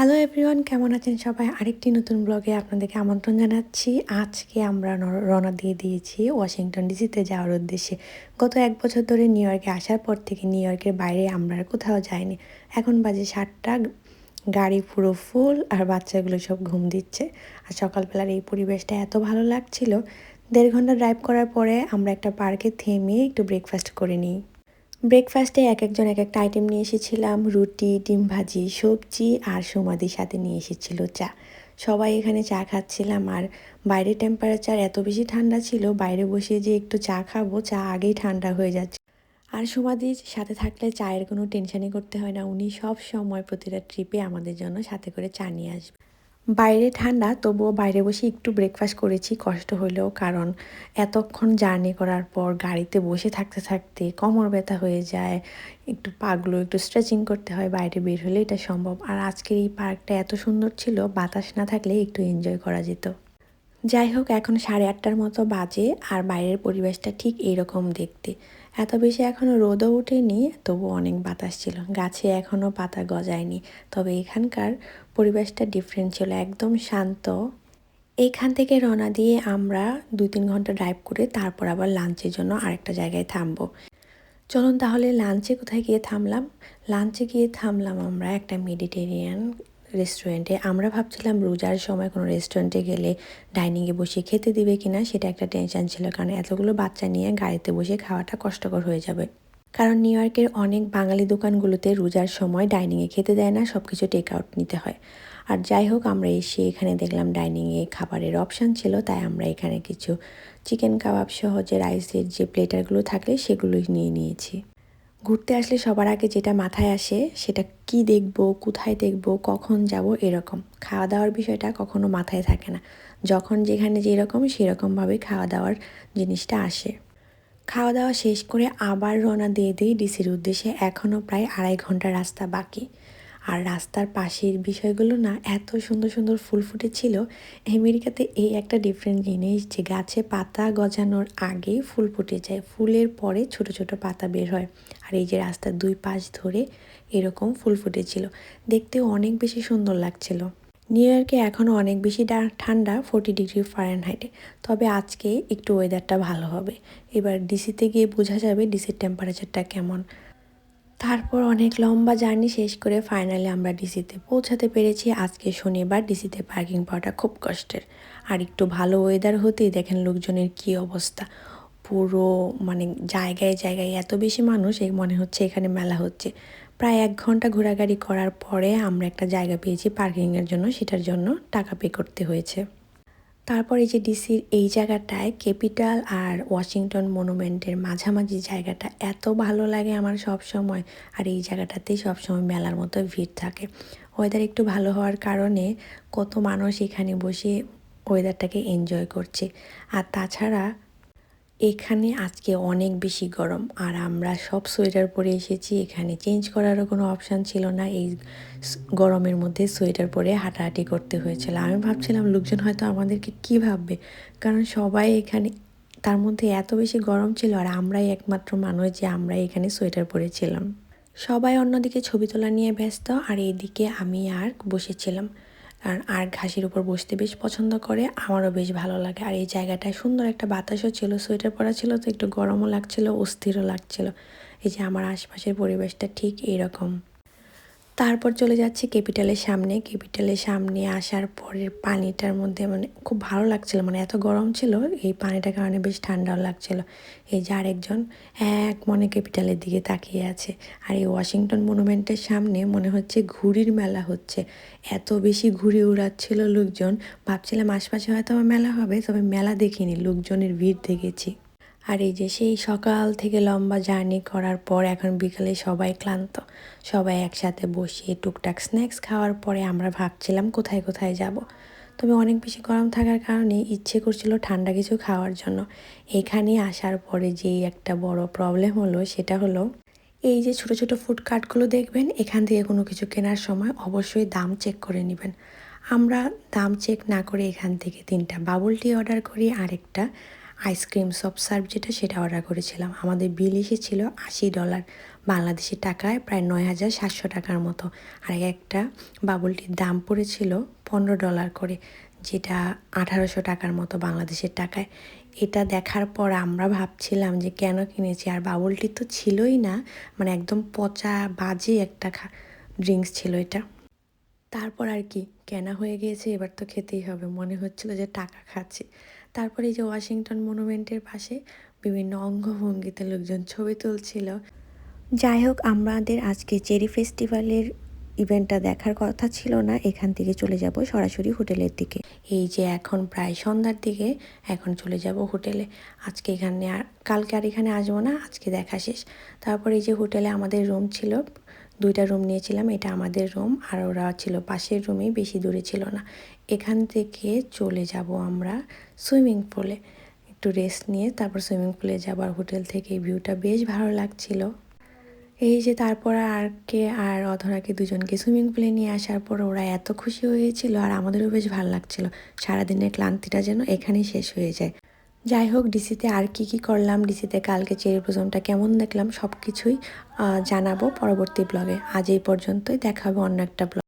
Hello everyone কেমন আছেন সবাই? আরেকটি নতুন ব্লগে আপনাদেরকে আমন্ত্রণ জানাচ্ছি। আজকে আমরা রওনা দিয়ে দিয়েছি ওয়াশিংটন ডিসিতে যাওয়ার উদ্দেশ্যে। গত এক বছর ধরে নিউ ইয়র্কে আসার পর থেকে নিউ ইয়র্কের বাইরে আমরা কোথাও যাইনি। এখন বাজে সাতটা, গাড়ি পুরো ফুল আর বাচ্চাগুলো সব ঘুম দিচ্ছে। আর সকালবেলার এই পরিবেশটা এত ভালো লাগছিল। দেড় ঘণ্টা ড্রাইভ করার পরে আমরা একটা পার্কে থেমে একটু ব্রেকফাস্ট করে নিই। ব্রেকফাস্টে এক একজন এক একটা আইটেম নিয়ে এসেছিলাম, রুটি, ডিম ভাজি, সবজি আর সুমাদির সাথে নিয়ে এসেছিল চা। সবাই এখানে চা খাচ্ছিলাম আর বাইরের টেম্পারেচার এত বেশি ঠান্ডা ছিল, বাইরে বসে যে একটু চা খাব, চা আগেই ঠান্ডা হয়ে যাচ্ছে। আর সুমাদির সাথে থাকলে চায়ের কোনো টেনশানই করতে হয় না, উনি সব সময় প্রতিটা ট্রিপে আমাদের জন্য সাথে করে চা নিয়ে আসবে। বাইরে ঠান্ডা, তবুও বাইরে বসে একটু ব্রেকফাস্ট করেছি, কষ্ট হলেও কারণ এতক্ষণ জার্নি করার পর গাড়িতে বসে থাকতে থাকতে কোমর ব্যথা হয়ে যায়, একটু পাগুলো একটু স্ট্রেচিং করতে হয়, বাইরে বের হলে এটা সম্ভব। আর আজকের এই পার্কটা এত সুন্দর ছিল, বাতাস না থাকলে একটু এনজয় করা যেত। যাই হোক, এখন সাড়ে আটটার মতো বাজে, আর বাইরের পরিবেশটা ঠিক এইরকম দেখতে। এত বেশি এখনও রোদও ওঠেনি তবু অনেক বাতাস ছিল। গাছে এখনও পাতা গজায়নি। তবে এখানকার পরিবেশটা ডিফারেন্ট ছিল, একদম শান্ত। এইখান থেকে রওনা দিয়ে আমরা দুই তিন ঘণ্টা ড্রাইভ করে তারপর আবার লাঞ্চের জন্য আরেকটা জায়গায় থামবো। চলুন তাহলে লাঞ্চে কোথায় গিয়ে থামলাম? লাঞ্চে গিয়ে থামলাম আমরা একটা মেডিটেরিয়ান রেস্টুরেন্টে আমরা ভাবছিলাম রোজার সময় কোনো রেস্টুরেন্টে গেলে ডাইনিংয়ে বসে খেতে দিবে কিনা, সেটা একটা টেনশন ছিল। কারণ এতগুলো বাচ্চা নিয়ে গাড়িতে বসে খাওয়াটা কষ্টকর হয়ে যাবে। কারণ নিউ ইয়র্কের অনেক বাঙালি দোকানগুলোতে রোজার সময় ডাইনিংয়ে খেতে দেয় না সব কিছু টেক আউট নিতে হয়। আর যাই হোক, আমরা এসে এখানে দেখলাম ডাইনিংয়ে খাবারের অপশান ছিল, তাই আমরা এখানে কিছু চিকেন কাবাব সহ যে রাইসের যে প্লেটারগুলো থাকলে সেগুলোই নিয়ে নিয়েছি। ঘুরতে আসলে সবার আগে যেটা মাথায় আসে সেটা কি দেখব, কোথায় দেখব, কখন যাব এরকম। খাওয়া দাওয়ার বিষয়টা কখনো মাথায় থাকে না। যখন যেখানে যেরকম সেরকমভাবে খাওয়া দাওয়ার জিনিসটা আসে। খাওয়া দাওয়া শেষ করে আবার রওনা দিয়ে দিই ডিসির উদ্দেশ্যে। এখনও প্রায় আড়াই ঘণ্টা রাস্তা বাকি। আর রাস্তার পাশের বিষয়গুলো না এত সুন্দর সুন্দর ফুল ফুটেছিল। আমেরিকাতে এই একটা ডিফারেন্ট জিনিস যে গাছে পাতা গজানোর আগে ফুল ফুটে যায়। ফুলের পরে ছোট ছোট পাতা বের হয়। আর এই যে রাস্তার দুই পাশ ধরে এরকম ফুল ফুটেছিল। দেখতেও অনেক বেশি সুন্দর লাগছিল। নিউ ইয়র্কে এখনও অনেক বেশি ঠান্ডা, ফোর্টি ডিগ্রি ফারেনহাইটে। তবে আজকে একটু ওয়েদারটা ভালো হবে। এবার ডিসিতে গিয়ে বোঝা যাবে ডিসির টেম্পারেচারটা কেমন। তারপর অনেক লম্বা জার্নি শেষ করে ফাইনালি আমরা ডিসিতে পৌঁছাতে পেরেছি। আজকে শনিবার ডিসিতে পার্কিং পাওয়াটা খুব কষ্টের। আর একটু ভালো ওয়েদার হতেই দেখেন লোকজনের কি অবস্থা। পুরো মানে জায়গায় জায়গায় এত বেশি মানুষ, এই মনে হচ্ছে এখানে মেলা হচ্ছে। প্রায় এক ঘণ্টা ঘোরাঘুরি করার পরে আমরা একটা জায়গা পেয়েছি পার্কিংয়ের জন্য, সেটার জন্য টাকা পে করতে হয়েছে। তারপর এই যে ডিসির এই জায়গাটায় ক্যাপিটাল আর ওয়াশিংটন মনুমেন্টের মাঝামাঝি জায়গাটা এত ভালো লাগে আমার সব সময়। আর এই জায়গাটাতেই সবসময় মেলার মতো ভিড় থাকে। ওয়েদার একটু ভালো হওয়ার কারণে কত মানুষ এখানে বসে ওয়েদারটাকে এনজয় করছে। আর তাছাড়া এখানে আজকে অনেক বেশি গরম আর আমরা সব সোয়েটার পরে এসেছি। এখানে চেঞ্জ করারও কোনো অপশান ছিল না। এই গরমের মধ্যে সোয়েটার পরে হাঁটাহাঁটি করতে হয়েছিল। আমি ভাবছিলাম, লোকজন হয়তো আমাদেরকে কী ভাববে? কারণ সবাই এখানে, তার মধ্যে এত বেশি গরম ছিল আর আমরাই একমাত্র মানুষ যে আমরা এখানে সোয়েটার পরেছিলাম সবাই অন্যদিকে ছবি তোলা নিয়ে ব্যস্ত আর এইদিকে আমি আর বসেছিলাম। কারণ আর ঘাসের উপর বসতে বেশ পছন্দ করে, আমারও বেশ ভালো লাগে। আর এই জায়গাটায় সুন্দর একটা বাতাসও ছিল, সোয়েটার পরা ছিল, তো একটু গরমও লাগছিল, অস্থিরও লাগছিল। এই যে আমার আশপাশের পরিবেশটা ঠিক এইরকম। তারপর চলে যাচ্ছি ক্যাপিটালের সামনে। ক্যাপিটালের সামনে আসার পরে পানিটার মধ্যে মানে খুব ভালো লাগছিল। মানে এত গরম ছিল, এই পানিটার কারণে বেশ ঠান্ডাও লাগছিল। এই যে আরেকজন এক মনে ক্যাপিটালের দিকে তাকিয়ে আছে। আর এই ওয়াশিংটন মনুমেন্টের সামনে মনে হচ্ছে ঘুড়ির মেলা হচ্ছে। এত বেশি ঘুড়ি উড়াচ্ছিল লোকজন। ভাবছিলাম আশপাশে হয়তো মেলা হবে, তবে মেলা দেখিনি, লোকজনের ভিড় দেখেছি। আর এই যে সেই সকাল থেকে লম্বা জার্নি করার পর এখন বিকালে সবাই ক্লান্ত। সবাই একসাথে বসে টুকটাক স্ন্যাক্স খাওয়ার পরে আমরা ভাবছিলাম কোথায় কোথায় যাব। তবে অনেক বেশি গরম থাকার কারণে ইচ্ছে করছিল ঠান্ডা কিছু খাওয়ার জন্য। এখানে আসার পরে যেই একটা বড় প্রবলেম হলো সেটা হলো, এই যে ছোট ছোট ফুডকার্টগুলো দেখবেন, এখান থেকে কোনো কিছু কেনার সময় অবশ্যই দাম চেক করে নেবেন। আমরা দাম চেক না করে এখান থেকে তিনটা বাবল টি অর্ডার করি, আরেকটা আইসক্রিম সফট সার্ভ যেটা সেটা অর্ডার করেছিলাম। আমাদের বিল এসেছিল আশি ডলার, বাংলাদেশি টাকায় প্রায় নয় হাজার সাতশো টাকার মতো। আর একটা বাবুলটির দাম পড়েছিল পনেরো ডলার করে, যেটা আঠারোশো টাকার মতো বাংলাদেশের টাকায়। এটা দেখার পর আমরা ভাবছিলাম যে কেন কিনেছি? আর বাবুলটি তো ছিলই না মানে একদম পচা বাজে একটা ড্রিঙ্কস ছিল এটা। তারপর আর কি, কেনা হয়ে গিয়েছে, এবার তো খেতেই হবে। মনে হচ্ছিল যে টাকা খাচ্ছি। তারপরে এই যে ওয়াশিংটন মনুমেন্টের পাশে বিভিন্ন অঙ্গভঙ্গিতে লোকজন ছবি তুলছিল। যাই হোক, আমাদের আজকে চেরি ফেস্টিভ্যালের ইভেন্টটা দেখার কথা ছিল না, এখান থেকে চলে যাব সরাসরি হোটেলের দিকে। এই যে এখন প্রায় সন্ধ্যার দিকে, এখন চলে যাব হোটেলে। আজকে এখানে আর, কালকে আর এখানে আসব না, আজকে দেখা শেষ। তারপরে এই যে হোটেলে আমাদের রুম ছিল, দুইটা রুম নিয়েছিলাম, এটা আমাদের রুম আর ওরা ছিল পাশের রুমেই বেশি দূরে ছিল না। এখান থেকে চলে যাব আমরা সুইমিং পুলে একটু রেস্ট নিয়ে তারপর সুইমিং পুলে যাব, আর হোটেল থেকে ভিউটা বেশ ভালো লাগছিল। এই যে তারপর আর কে আর অধরাকে দুজনকে সুইমিং পুলে নিয়ে আসার পর ওরা এত খুশি হয়েছিল আর আমাদেরও বেশ ভালো লাগছিল। সারাদিনের ক্লান্তিটা যেন এখানেই শেষ হয়ে যায়। যাই হোক, ডিসিতে আর কি কি করলাম, ডিসিতে কালকে চেরি প্রজমটা কেমন দেখলাম সব কিছুই জানাব পরবর্তী ব্লগে আজ এই পর্যন্তই, দেখাবো অন্য একটা ব্লগ